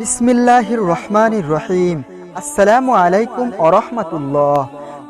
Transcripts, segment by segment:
বিসমিল্লাহির রহমানির রহিম। আসসালামু আলাইকুম আরহামাতুল্লাহ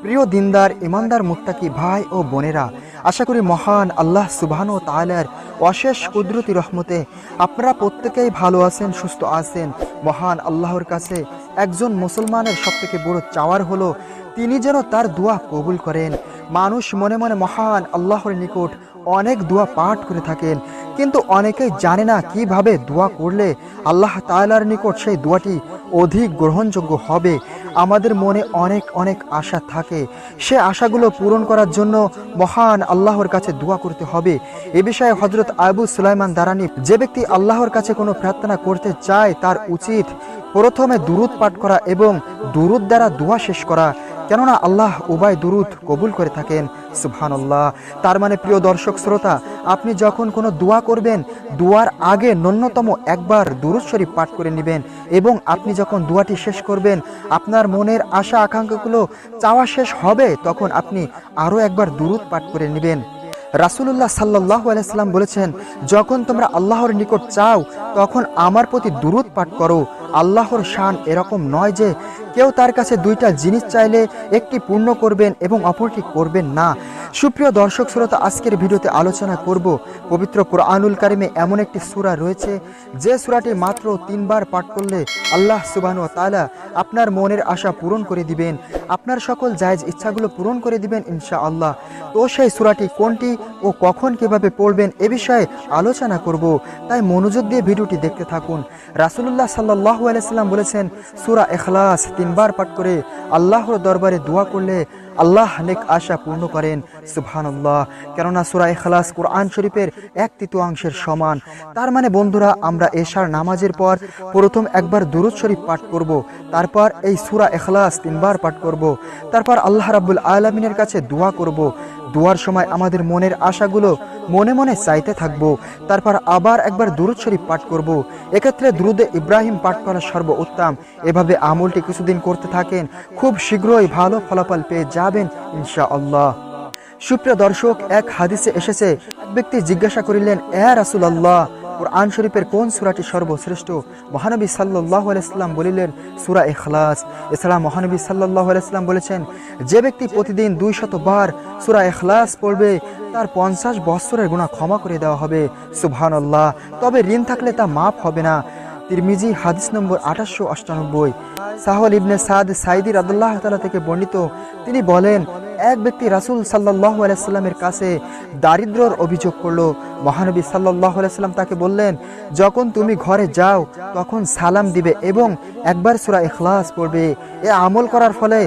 প্রিয় দিনদার, ইমানদার, মুত্তাকি ভাই ও বোনেরা, আশা করি মহান আল্লাহ সুবহান ও তাআলার অশেষ কুদরতি রহমতে আপনারা প্রত্যেকেই ভালো আছেন, সুস্থ আছেন। মহান আল্লাহর কাছে একজন মুসলমানের সবথেকে বড় চাওয়ার হলো, তিনি যেন তার দোয়া কবুল করেন। মানুষ মনে মনে মহান আল্লাহর নিকট অনেক দোয়া পাঠ করে থাকেন। কিন্তু অনেকেই জানে না কীভাবে দোয়া করলে আল্লাহ তাআলার নিকট সেই দোয়াটি অধিক গ্রহণযোগ্য হবে। আমাদের মনে অনেক অনেক আশা থাকে। সে আশাগুলো পূরণ করার জন্য মহান আল্লাহর কাছে দোয়া করতে হবে। এ বিষয়ে হজরত আবু সুলাইমান দারানি, যে ব্যক্তি আল্লাহর কাছে কোনো প্রার্থনা করতে চায়, তার উচিত প্রথমে দুরুদ পাঠ করা এবং দুরুদ দ্বারা দোয়া শেষ করা। কেননা আল্লাহ উভয় দুরুদ কবুল করে থাকেন, সুবহানাল্লাহ। তার মানে প্রিয় দর্শক শ্রোতা, আপনি যখন কোনো দোয়া করবেন, দোয়ার আগে ন্যূনতম একবার দুরুদ শরীফ পাঠ করে নেবেন এবং আপনি যখন দোয়াটি শেষ করবেন, আপনার মনের আশা আকাঙ্ক্ষাগুলো চাওয়া শেষ হবে, তখন আপনি আরও একবার দুরুদ পাঠ করে নেবেন। রাসুলুল্লাহ সাল্লাহ আলাইসাল্লাম বলেছেন, যখন তোমরা আল্লাহর নিকট চাও, তখন আমার প্রতি দুরুদ পাঠ করো। আল্লাহর শান এরকম নয় যে কেউ তার কাছে দুইটা জিনিস চাইলে একটি পূর্ণ করবেন এবং অপরটি করবেন না। সুপ্রিয় দর্শক শ্রোতা, আজকের ভিডিওতে আলোচনা করব পবিত্র কোরআনুল কারিমে এমন একটি সূরা রয়েছে, যে সূরাটি মাত্র তিনবার পাঠ করলে আল্লাহ সুবাহ তালা আপনার মনের আশা পূরণ করে দিবেন, আপনার সকল জায়জ ইচ্ছাগুলো পূরণ করে দিবেন ইনশা আল্লাহ তো সেই সূরাটি কোনটি ও কখন কীভাবে পড়বেন এ বিষয়ে আলোচনা করব, তাই মনোযোগ দিয়ে ভিডিওটি দেখতে থাকুন। রাসুলুল্লাহ সাল্লাহ আলাইসাল্লাম বলেছেন, সূরা এখলাস তিনবার পাঠ করে আল্লাহর দরবারে দোয়া করলে আল্লাহ অনেক আশা পূর্ণ করেন, সুবহানাল্লাহ। কেননা সুরা এখলাস কোরআন শরীফের এক তৃতীয়াংশের সমান। তার মানে বন্ধুরা, আমরা এশার নামাজের পর প্রথম একবার দুরুদ শরীফ পাঠ করব, তারপর এই সুরা এখলাস তিনবার পাঠ করব, তারপর আল্লাহ রাব্বুল আলমিনের কাছে দোয়া করব। দোয়ার সময় আমাদের মনের আশাগুলো মনে মনে চাইতে থাকব, তারপর আবার একবার দুরুদ শরীফ পাঠ করব। এক্ষেত্রে দ্রুদে ইব্রাহিম পাঠ করা সর্বোত্তম। এভাবে আমলটি কিছুদিন করতে থাকেন, খুব শীঘ্রই ভালো ফলাফল পেয়ে যাবেন, ইনশাআল্লাহ। সুপ্রিয় দর্শক, এক হাদিসে এসেছে ব্যক্তি জিজ্ঞাসা করিলেন, এ রাসুল আল্লাহ কোরআন শরীফের কোন সুরাটি সর্বশ্রেষ্ঠ? মহানবী সাল্লাহ আলাইসাল্লাম বলিলেন, সুরা এখলাস এছাড়া মহানবী সাল্লাহ আলাইসাল্লাম বলেছেন, যে ব্যক্তি প্রতিদিন দুই শতবার সুরা এখলাস পড়বে, তার পঞ্চাশ বৎসরের গুণা ক্ষমা করে দেওয়া হবে। সুবহান আল্লাহ তবে ঋণ থাকলে তা মাফ হবে না। তিরমিজি, হাদিস নম্বর আঠাশশো অষ্টানব্বই। সাহল ইবনে সাদ সাইদি রাদুল্লাহ তালা থেকে বর্ণিত। তিনি বলেন এক ব্যক্তি রাসুল সাল্লাহ আলাইস্লামের কাছে দারিদ্রর অভিযোগ করল। মহানবী সাল্লাহ আলাইস্লাম তাকে বললেন, যখন তুমি ঘরে যাও, তখন সালাম দিবে এবং একবার সুরা এখলাস পড়বে। এ আমল করার ফলে